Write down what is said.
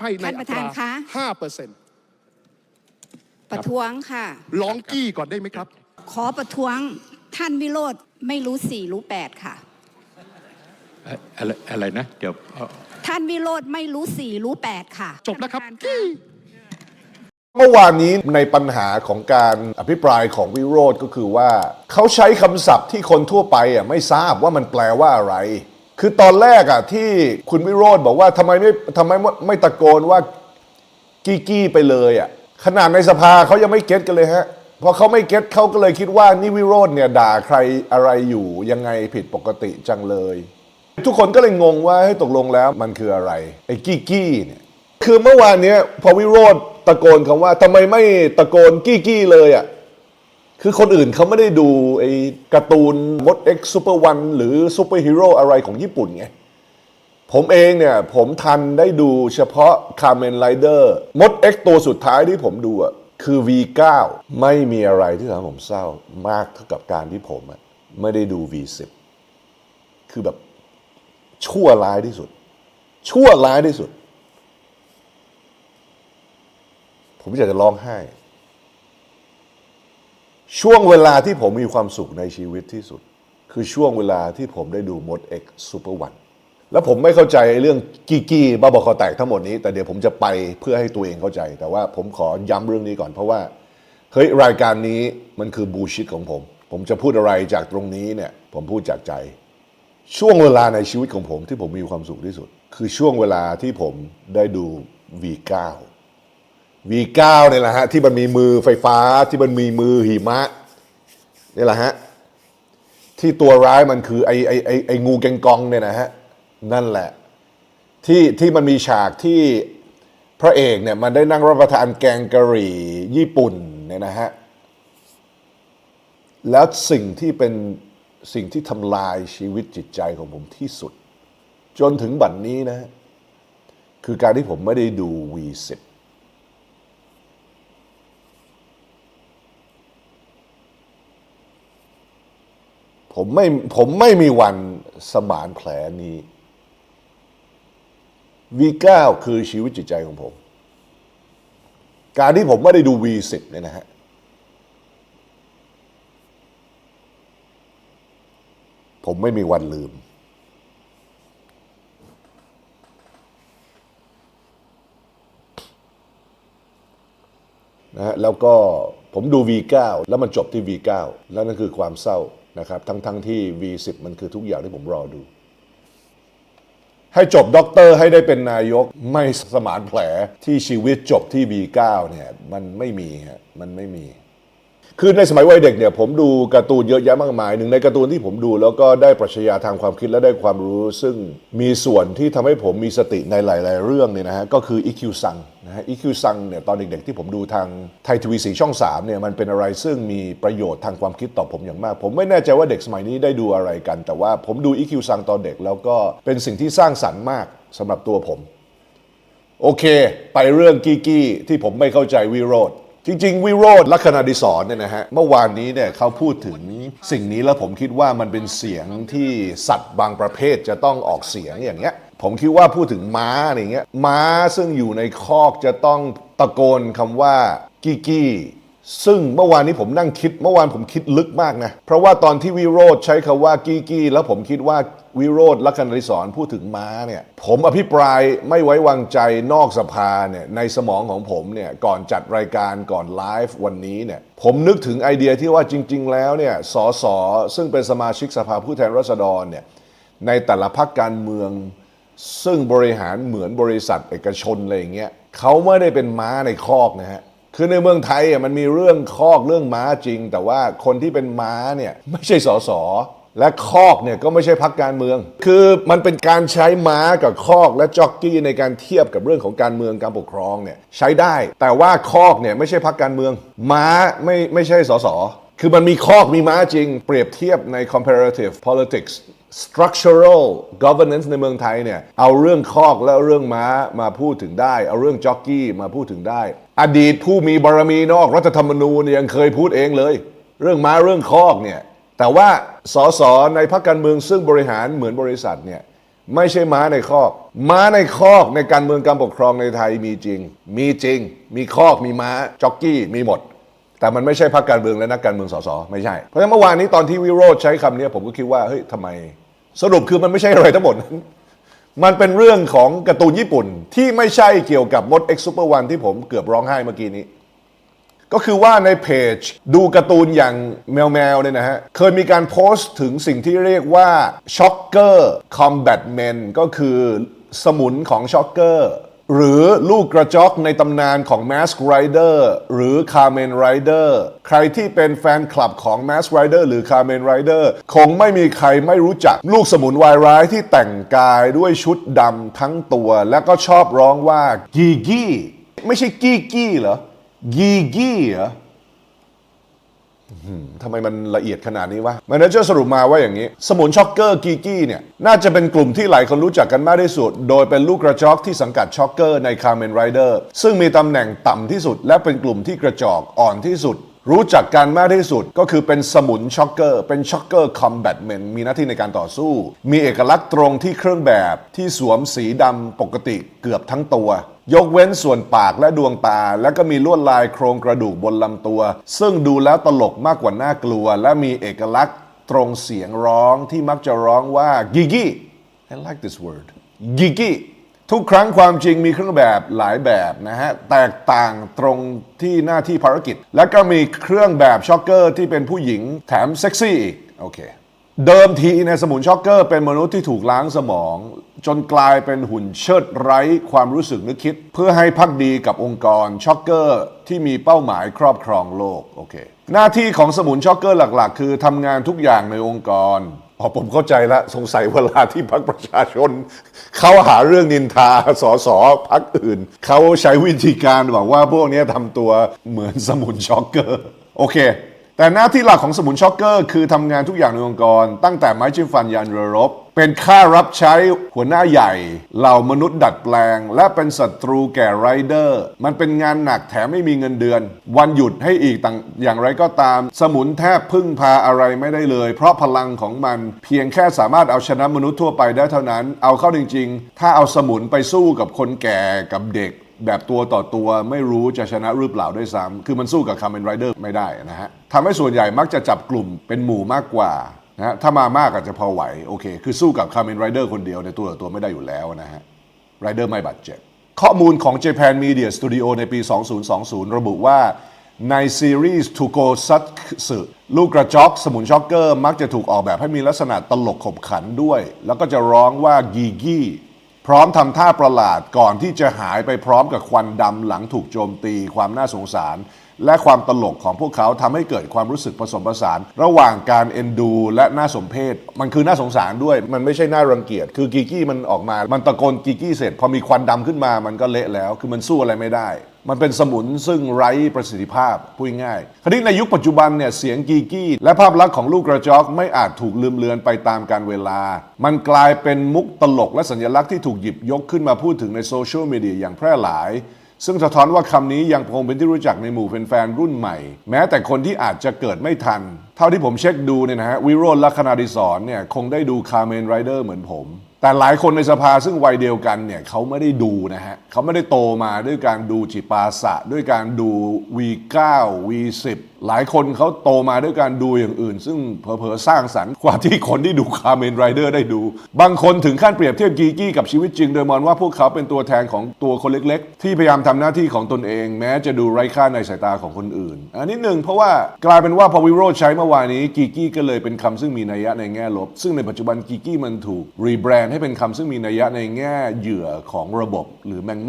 ให้ในท่านอัประตธานราคะ ห้าเปอร์เซ็นต์ประท้วงค่ะ ลองกี้ก่อนได้ไหมครับ ขอประท้วงท่านวิโรธไม่รู้สี่รู้แปดค่ะ เอ่ออะไรอะไรนะ เดี๋ยวเอา ท่านวิโรธไม่รู้สี่รู้แปดค่ะจบแล้วครับท่านประธานกี้ เมื่อวานนี้ในปัญหาของการอภิปรายของวิโรธก็คือว่า เขาใช้คำศัพท์ที่คนทั่วไปอะไม่ทราบว่ามันแปลว่าอะไร คือตอนแรกอะที่คุณวิโรธบอกว่าทำไมไม่ทำไมไม่ตะโกนว่ากี้กี้ไปเลยอะขนาดในสภาเขายังไม่เก็ตกันเลยฮะพอเขาไม่เก็ตเขาก็เลยคิดว่านี่วิโรธเนี่ยด่าใครอะไรอยู่ยังไงผิดปกติจังเลย ทุกคนก็เลยงงว่าให้ตกลงแล้วมันคืออะไรไอ้กี้กี้เนี่ยคือเมื่อวานเนี้ยพอวิโรธตะโกนคำว่าทำไมไม่ตะโกนกี้กี้เลยอะ คือคนอื่นเขาไม่ได้ดูไอ้การ์ตูนมดเอ็กซ์ซูเปอร์วันหรือซูเปอร์ฮีโร่อะไรของญี่ปุ่นไง ผมเองเนี่ย ผมทันได้ดูเฉพาะคา m เมนไรเดอร์มดเอ็กตัวสุดท้ายที่ผมดูอะคือ V9 ไม่มีอะไรที่ทำให้ผมเศร้ามากเท่ากับการที่ผมอะไม่ได้ดู V10 คือแบบชั่วร้ายที่สุด ชั่วร้ายที่สุด ผมอยากจะร้องไห้ ช่วงเวลาที่ผมมีความสุขในชีวิตที่สุด คือช่วงเวลาที่ผมได้ดูมด X Super One แล้วผมไม่เข้าใจเรื่องกี้กี้บ้าบอคอแตกทั้งหมดนี้ แต่เดี๋ยวผมจะไปเพื่อให้ตัวเองเข้าใจ แต่ว่าผมขอย้ำเรื่องนี้ก่อน เพราะว่าเฮ้ยรายการนี้มันคือบูชิตของผม ผมจะพูดอะไรจากตรงนี้เนี่ยผมพูดจากใจ ช่วงเวลาในชีวิตของผมที่ผมมีความสุขที่สุด คือช่วงเวลาที่ผมได้ดู V9 V9 เนี่ยแหละฮะที่มันมีมือไฟฟ้าที่มันมีมือหิมะนี่แหละฮะที่ตัวร้ายมันคือไอไอไอไองูแกงกองเนี่ยนะฮะนั่นแหละ ที่ที่มันมีฉากที่พระเอกเนี่ยมันได้นั่งรับประทานแกงกะหรี่ญี่ปุ่นเนี่ยนะฮะแล้วสิ่งที่เป็นสิ่งที่ทำลายชีวิตจิตใจของผมที่สุด จนถึงบัดนนี้นะฮะคือการที่ผมไม่ได้ดู V10 ผมไม่ผมไม่มีวันสมานแผลนี้ V9 คือชีวิตจิตใจของผม การที่ผมไม่ได้ดู V10 เนี่ยนะฮะผมไม่มีวันลืม นะฮะแล้วก็ผมดู V9 แล้วมันจบที่ V9 แล้วนั่นคือความเศร้า นะครับทั้งๆทที่ V10 มันคือทุกอย่างที่ผมรอดู ให้จบด็อกเตอร์ให้ได้เป็นนายกไม่สมานแผลที่ชีวิตจบที่ V9 เนี่ยมันไม่มีฮะมันไม่มี คือในสมัยวัยเด็กเนี่ยผมดูการ์ตูนเยอะแยะมากมายหนึ่งในการ์ตูนที่ผมดูแล้วก็ได้ปรัชญาทางความคิดและได้ความรู้ ซึ่งมีส่วนที่ทำให้ผมมีสติในหลาย ๆ เรื่องเนี่ยนะฮะก็คือ EQ ซังนะฮะ EQ ซังเนี่ยตอนเด็ก ๆ ที่ผมดูทางไทยทีวีสีช่อง3เนี่ยมันเป็นอะไรซึ่งมีประโยชน์ทางความคิดต่อผมอย่างมาก ผมไม่แน่ใจว่าเด็กสมัยนี้ได้ดูอะไรกัน แต่ว่าผมดู EQ ซังตอนเด็กแล้วก็เป็นสิ่งที่สร้างสรรค์มากสำหรับตัวผม โอเค ไปเรื่องกี้กี้ที่ผมไม่เข้าใจวิโรธ จริง ๆ วิโรธลัคนาดิศรเนี่ยนะฮะเมื่อวานนี้เนี่ยเขาพูดถึงสิ่งนี้แล้วผมคิดว่ามันเป็นเสียงที่สัตว์บางประเภทจะต้องออกเสียงอย่างเงี้ยผมคิดว่าพูดถึงม้าอย่างเงี้ยม้าซึ่งอยู่ในคอกจะต้องตะโกนคำว่ากี้กี้ ซึ่งเมื่อวานนี้ผมนั่งคิดเมื่อวานผมคิดลึกมากนะ เพราะว่าตอนที่วิโรธใช้คำว่ากี้กี้แล้วผมคิดว่าวิโรธลักษณริศรพูดถึงม้าเนี่ยผมอภิปรายไม่ไว้วางใจนอกสภาเนี่ยในสมองของผมเนี่ยก่อนจัดรายการก่อนไลฟ์วันนี้เนี่ยผมนึกถึงไอเดียที่ว่าจริง ๆ แล้วเนี่ยสสซึ่งเป็นสมาชิกสภาผู้แทนราษฎรเนี่ยในแต่ละพรรคการเมือง ซึ่งบริหารเหมือนบริษัทเอกชนอะไรอย่างเงี้ยเขาไม่ได้เป็นม้าในคอกนะฮะ คือในเมืองไทยอะมันมีเรื่องคอกเรื่องม้าจริง แต่ว่าคนที่เป็นม้าเนี่ยไม่ใช่สสและคอกเนี่ยก็ไม่ใช่พักการเมือง คือมันเป็นการใช้ม้ากับคอกและจ็อกกี้ในการเทียบกับเรื่องของการเมืองการปกครองเนี่ยใช้ได้ แต่ว่าคอกเนี่ยไม่ใช่พักการเมือง ม้าไม่ไม่ใช่สสคือมันมีคอกมีม้าจริง เปรียบเทียบใน comparative politics structural governance ในเมืองไทยเนี่ยเอาเรื่องคอกและเรื่องม้ามาพูดถึงได้ เอาเรื่องจ็อกกี้มาพูดถึงได้ อดีตผู้มีบารมีนอกรัฐธรรมนูญยยังเคยพูดเองเลย เรื่องม้าเรื่องคอกเนี่ยแต่ว่าสสในพรรคการเมืองซึ่งบริหารเหมือนบริษัทเนี่ยไม่ใช่ม้าในคอก ม้าในคอกในการเมืองการปกครองในไทยมีจริง มีจริง มีคอกมีม้าจ็อกกี้มีหมด แต่มันไม่ใช่พรรคการเมืองและนักการเมืองสสไม่ใช่เพราะฉะนั้นเมื่อวานนี้ตอนที่วิโรธใช้คำนี้ผมก็คิดว่าเฮ้ยทำไม สรุปคือมันไม่ใช่อะไรทั้งหมดนั้น มันเป็นเรื่องของการ์ตูนญี่ปุ่นที่ไม่ใช่เกี่ยวกับมด X Super One ที่ผมเกือบร้องไห้เมื่อกี้นี้ ก็คือว่าในเพจดูการ์ตูนอย่างแมวแมวเนี่ยนะฮะ เคยมีการโพสต์ถึงสิ่งที่เรียกว่าช็อกเกอร์คอมแบทแมนก็คือสมุนของช็อกเกอร์ หรือลูกกระจอกในตำนานของ Mask Rider หรือ Kamen Rider ใครที่เป็นแฟนคลับของ Mask Rider หรือ Kamen Rider คงไม่มีใครไม่รู้จัก ลูกสมุนวายร้ายที่แต่งกายด้วยชุดดำทั้งตัว และก็ชอบร้องว่า กีกี้ ไม่ใช่กี้กี้เหรอ กีกี้เหรอ ทำไมมันละเอียดขนาดนี้วะมันจะสรุปมาว่าอย่างนี้ สมุนช็อกเกอร์กีกี้เนี่ย น่าจะเป็นกลุ่มที่หลายคนรู้จักกันมากที่สุด โดยเป็นลูกกระจอกที่สังกัดช็อกเกอร์ในคาร์เมนไรเดอร์ซึ่งมีตำแหน่งต่ำที่สุด และเป็นกลุ่มที่กระจอกอ่อนที่สุดรู้จักกันมากที่สุดก็คือเป็นสมุนช็อกเกอร์ เป็นช็อกเกอร์คอมแบทแมนมีหน้าที่ในการต่อสู้ มีเอกลักษณ์ตรงที่เครื่องแบบที่สวมสีดำปกติเกือบทั้งตัว ยกเว้นส่วนปากและดวงตา และก็มีลวดลายโครงกระดูกบนลำตัว ซึ่งดูแล้วตลกมากกว่าน่ากลัว และมีเอกลักษณ์ตรงเสียงร้องที่มักจะร้องว่ากิกิ I like this word กิกิทุกครั้งความจริงมีเครื่องแบบหลายแบบนะฮะ แตกต่างตรงที่หน้าที่ภารกิจ และก็มีเครื่องแบบช็อกเกอร์ที่เป็นผู้หญิงแถมเซ็กซี่อีก โอเค เดิมทีในสมุนช็อกเกอร์เป็นมนุษย์ที่ถูกล้างสมอง จนกลายเป็นหุ่นเชิดไร้ความรู้สึกนึกคิด เพื่อให้พักดีกับองค์กรช็อกเกอร์ที่มีเป้าหมายครอบครองโลกโอเคหน้าที่ของสมุนช็อกเกอร์หลัก ๆ คือทำงานทุกอย่างในองค์กรอ๋อผมเข้าใจละสงสัยเวลาที่พักประชาชน เขาหาเรื่องนินทาสอสอพักอื่น เขาใช้วิธีการบอกว่าพวกนี้ทำตัวเหมือนสมุนช็อกเกอร์โอเคแต่หน้าที่หลักของสมุนช็อกเกอร์คือทำงานทุกอย่างในองค์กร ตั้งแต่ไม้จิ้มฟันยันเรือรบ เป็นค่ารับใช้หัวหน้าใหญ่ เหล่ามนุษย์ดัดแปลง และเป็นศัตรูแก่ไรเดอร์ มันเป็นงานหนักแถมไม่มีเงินเดือน วันหยุดให้อีกต่างอย่างไรก็ตาม สมุนแทบพึ่งพาอะไรไม่ได้เลย เพราะพลังของมันเพียงแค่สามารถเอาชนะมนุษย์ทั่วไปได้เท่านั้น เอาเข้าจริง ๆ ถ้าเอาสมุนไปสู้กับคนแก่กับเด็ก แบบตัวต่อตัวไม่รู้จะชนะหรือเปล่าด้วยซ้ำคือมันสู้กับคาร์เมนไรเดอร์ไม่ได้นะฮะทำให้ส่วนใหญ่มักจะจับกลุ่มเป็นหมู่มากกว่า นะถ้ามามากอาจจะพอไหว โอเค คือสู้กับคาร์เมนไรเดอร์คนเดียวในตัวต่อตัวไม่ได้อยู่แล้วนะฮะไรเดอร์ไม่บาดเจ็บข้อมูลของ Japan Media Studio ในปี 2020 ระบุว่าในซีรีส์ To Go Satsu ลูกกระจอกสมุนช็อกเกอร์มักจะถูกออกแบบให้มีลักษณะตลกขบขันด้วย แล้วก็จะร้องว่ากีกี้พร้อมทำท่าประหลาดก่อนที่จะหายไปพร้อมกับควันดำหลังถูกโจมตีความน่าสงสาร และความตลกของพวกเขาทำให้เกิดความรู้สึกผสมผสาน ระหว่างการเอ็นดู และน่าสมเพชมันคือน่าสงสารด้วย มันไม่ใช่น่ารังเกียจคือกิกกี้มันออกมา มันตะโกนกิกกี้เสร็จ พอมีควันดำขึ้นมามันก็เละแล้ว คือมันสู้อะไรไม่ได้ มันเป็นสมุนซึ่งไร้ประสิทธิภาพพูดง่ายๆคราวนี้ในยุคปัจจุบันเนี่ยเสียงกีกี้ และภาพลักษณ์ของลูกกระจอกไม่อาจถูกลืมเลือนไปตามการเวลา มันกลายเป็นมุกตลกและสัญลักษณ์ที่ถูกหยิบยกขึ้นมาพูดถึงในโซเชียลมีเดียอย่างแพร่หลาย ซึ่งสะท้อนว่าคำนี้ยังคงเป็นที่รู้จักในหมู่แฟนๆรุ่นใหม่ แม้แต่คนที่อาจจะเกิดไม่ทัน ท่าที่ผมเช็คดูเนี่ยนะฮะวิโรจน์ลักษณาดิศรเนี่ยคงได้ดูคาร์เมนไรเดอร์เหมือนผม แต่หลายคนในสภาซึ่งวัยเดียวกันเนี่ยเขาไม่ได้ดูนะฮะเขาไม่ได้โตมาด้วยการดูจิปาสะ ด้วยการดู V9 V10 หลายคนเขาโตมาด้วยการดูอย่างอื่น ซึ่งเผลอๆสร้างสรรค์กว่าที่คนที่ดูคาร์เมนไรเดอร์ได้ดู บางคนถึงขั้นเปรียบเทียบกีกี้กับชีวิตจริง โดยมองว่าพวกเขาเป็นตัวแทนของตัวคนเล็กๆ ที่พยายามทำหน้าที่ของตนเอง แม้จะดูไร้ค่าในสายตาของคนอื่นอันนี้หนึ่งเพราะว่ากลายเป็นว่าพอวิโรจใช้เมื่อวานนี้กีกี้ก็เลยเป็นคำซึ่งมีนัยยะในแง่ลบ ซึ่งในปัจจุบันกีกี้มันถูกรีแบรนด์ให้เป็นคำซึ่งมีนัยยะในแง่เหยื่อของระบบ หรือแมงมา